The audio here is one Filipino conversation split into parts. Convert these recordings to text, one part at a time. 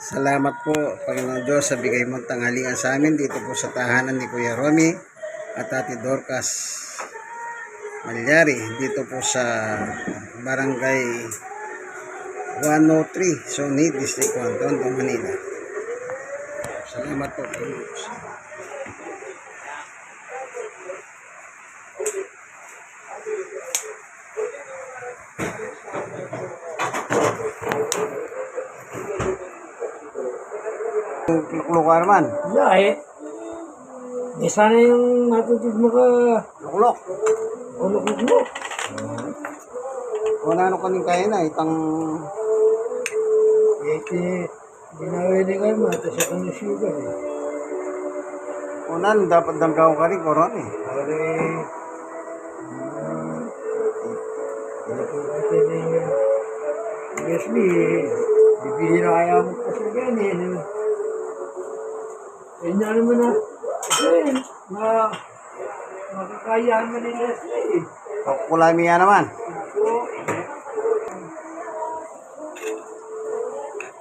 Salamat po, Panginoon Diyos, sa bigay mong tanghalian sa amin dito po sa tahanan ni Kuya Romy at Ate Dorcas Malyari dito po sa Barangay 103, Sony, District 1, Tondo, Manila. Salamat po, Panginoon Diyos. Lukluk naman. Wala eh. Di sana yung matutid mo ka Lukluk. ulok mo. Kung ano kaning kaya na, itang Eh, di, di na pwede ka mata sa kanya sugar eh. unan dapat danggaw ka rin koron eh. Pare, na yung Leslie eh. Bibihira kaya mo pa sa ganyan eh. Eh, niya naman na. Kasi, ma, makakayaan mo ni Leslie eh. Kulami yan naman. So,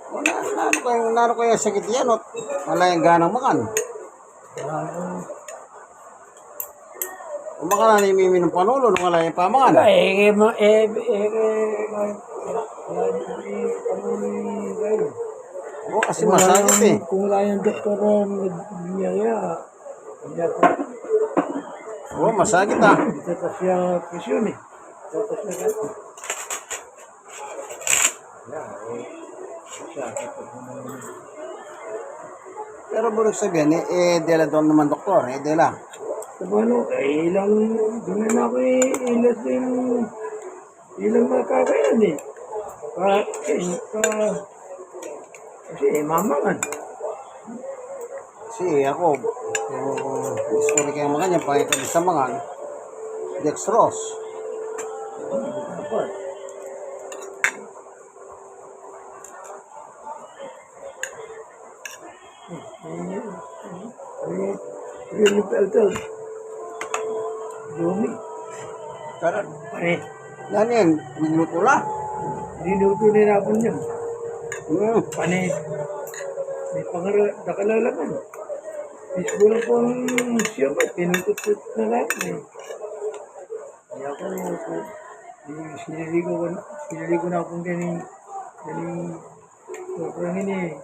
Wala, ano kayo, ano kayo sakit yan. Wala yung ganang makan. Kung baka na nimimi ng panulo, nung wala yung pamangan. Wala, eh, eh, ma- eh, eh, eh, eh, wala din si Pamuli kayo. Oo, kasi wala masakit eh. Kung wala yung doktor ang nagbiyaya, hindi ako, Oo, masakit ah. dito pa siya presyon eh. Dito pa siya gato. Eh, Pero bulog sabihin, eh, eh, dela doon naman doktor, eh, dela. Sabi ano, eh, ilang, doon na ako eh, ilas din, ilang makakayan eh. Pa, eh, pa, kasi eh, mamangan. Kasi ako, kung history kayo mga kanya, pakita sa mga dextrose. Dapat. Really pelted. Lumi. Pero, Pare, yan yan, nagluto la. niluto nila ako niya. Hmm. Pane, may pangara, nakalalaman. Fishbowl po ang siya ba, pinutut na lang eh. Kaya ako, ako siniligo ko, siniligo na akong ganing, ganing, sobrang ini.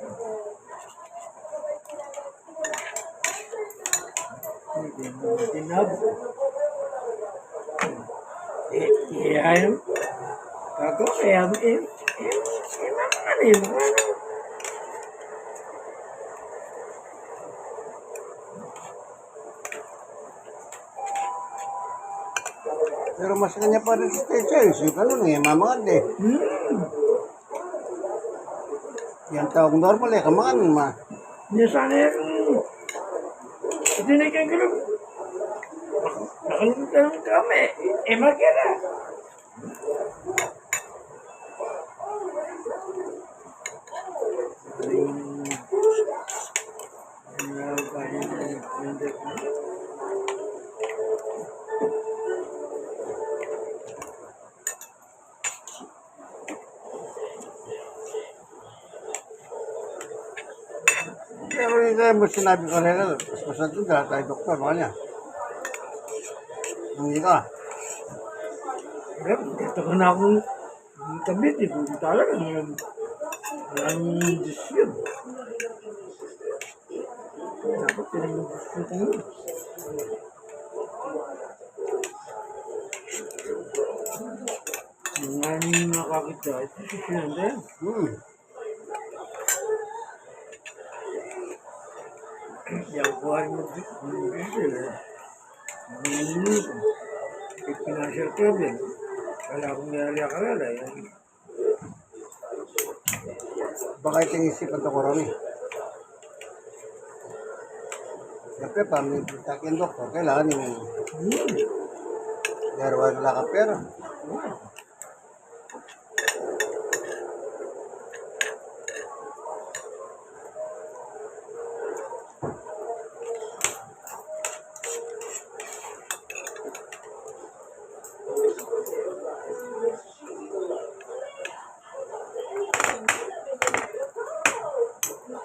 Tinab. Eh, eh, ayaw. Kako, eh, eh, eh, eh, ano eh, ano. Pero mas kanya pa rin sa Chelsea, ganun eh, mamangad eh. Hmm. Yan tawag normal eh, kamangan ma. Niya sana yung... Ito na kaya ko lang. Nakalimutan ng kami. Eh, magkira. Kaya mo sinabi ko rin, mas masakit dahil tayo doktor, mga niya. Hindi ka. Pero, ito ka na akong kabit. Eh, kung talaga, ngayon, walang desisyon. Dapat pinag-desisyon tayo. Yung nga yung nakakita, ito desisyon tayo. Hmm. Yang buhay mo. Minuto. May financial problem. Wala akong nilali akalala. Yan. Baka ito isipan to ko eh. Siyempre, pamilya takin doktor, kailangan yung Hmm. Pero wala ka pera. Higit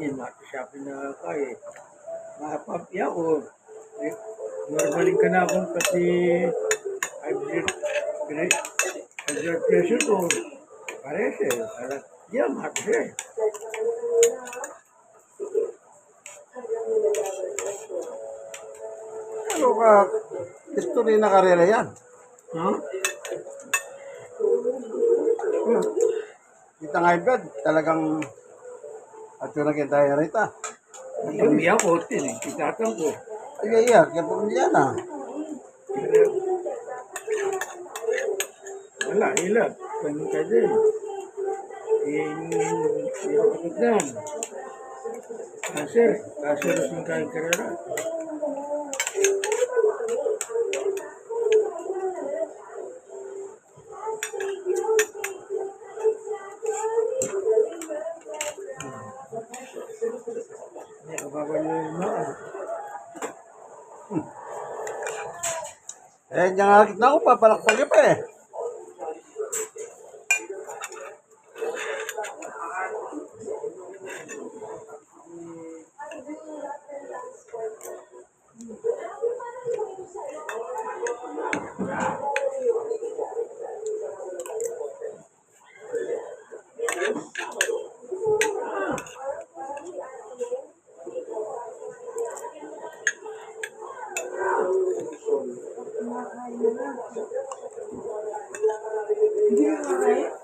yun, makasapin na ka eh. Makapapya o. Eh, normalin ka na akong kasi high blood, high blood pressure ko. Pares eh. Kaya makasapin. Eh. Ano ka, history na karera yan. Ha? Kita nga blood, talagang at yun ang tayo rita. Yung iya ko, tin, kitatan ko. Ay, ay, ay, kaya po niya na. Wala, ilag. Ganun ka din. In, in, in, Cancer. Cancer yung kain karera. Hindi ka babalo yung mga. Eh, nga kita ko, papalakpag pa eh. Yeah.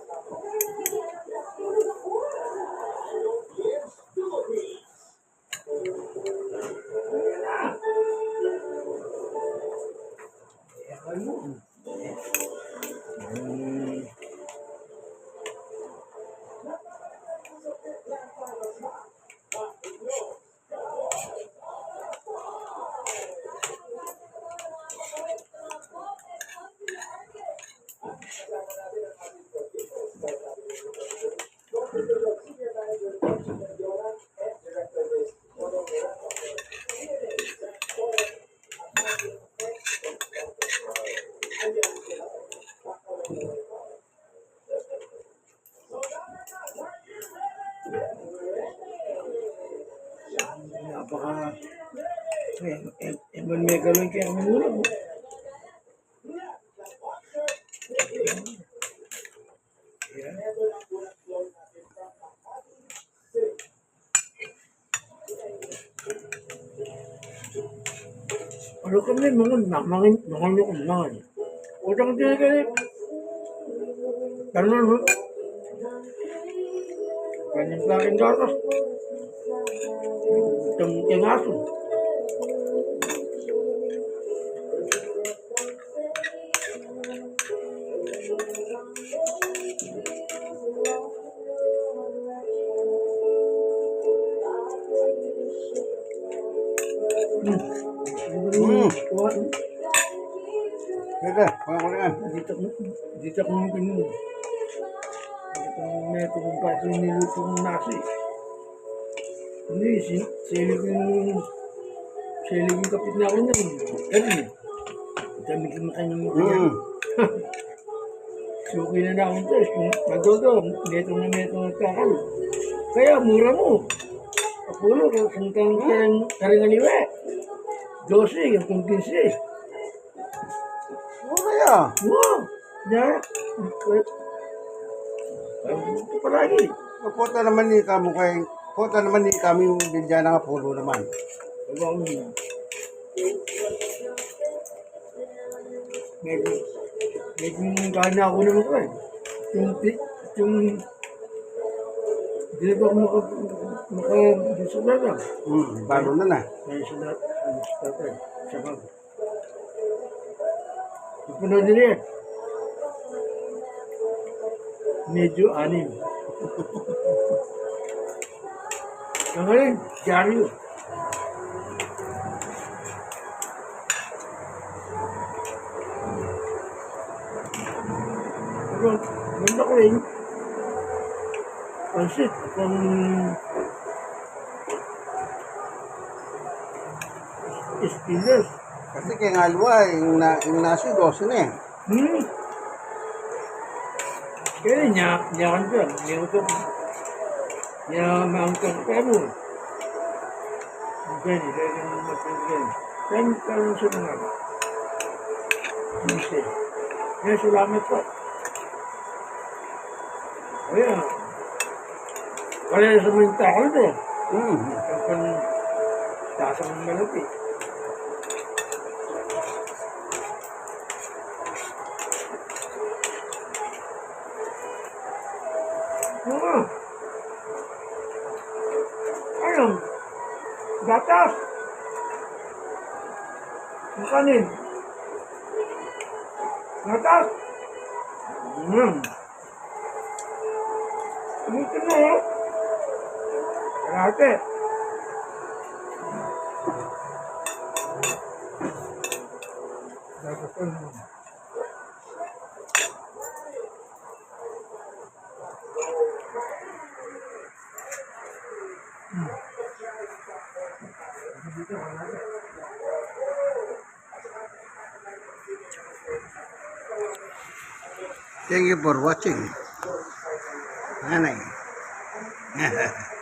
Eh, eh, eh, may gawin kaya ang mura mo. Ano kami mga mga mga mga mga Utang din kami. Ano no? Kanyang klaring gatas. Itong tingaso. Dito ko yung pinu. Dito ko may kung paso niluto ng nasi. Hindi, si, sili ko yung, sili ko yung kapit na ako niyan. Kami. Dami ko makanyang mukha. Hmm. Suki na na akong test. Kung magdodo, neto na neto na kakalo. Kaya mura mo. Kapulo, kung kang karang karanganiwe. 12, yung kung 15. Mura yan. Wow! Ya. Palagi. Puta naman ni kamo kay puta naman ni kami yung bilyan ng pulo naman. Abang mo. Medyo, medyo gana ako naman ko eh. Yung, yung, hindi na ba ako maka, maka, gusto na. Hmm, balo na na. May isa na, ang tatay, sa bag. Ipuno din eh. Medyo anim. Ang galing, dyaryo. Pero, ganda ko rin. Pansit, kung Steelers. Kasi kay ngalwa, yung, na, yung nasi, 12 na eh. Hmm. Kaya niya, niya kan dyan. Niya ito. Niya maangkang ka mo. Jenny, Jenny ang magpinigyan. Then, karoon siya ng ano. Misi. Kaya sa mga tao ito. Hmm. Kapag tasang ng Ang kanin. Gatas. Hmm. Ito na eh. Kalate. Dapat ano. Thank you for watching. Nanay.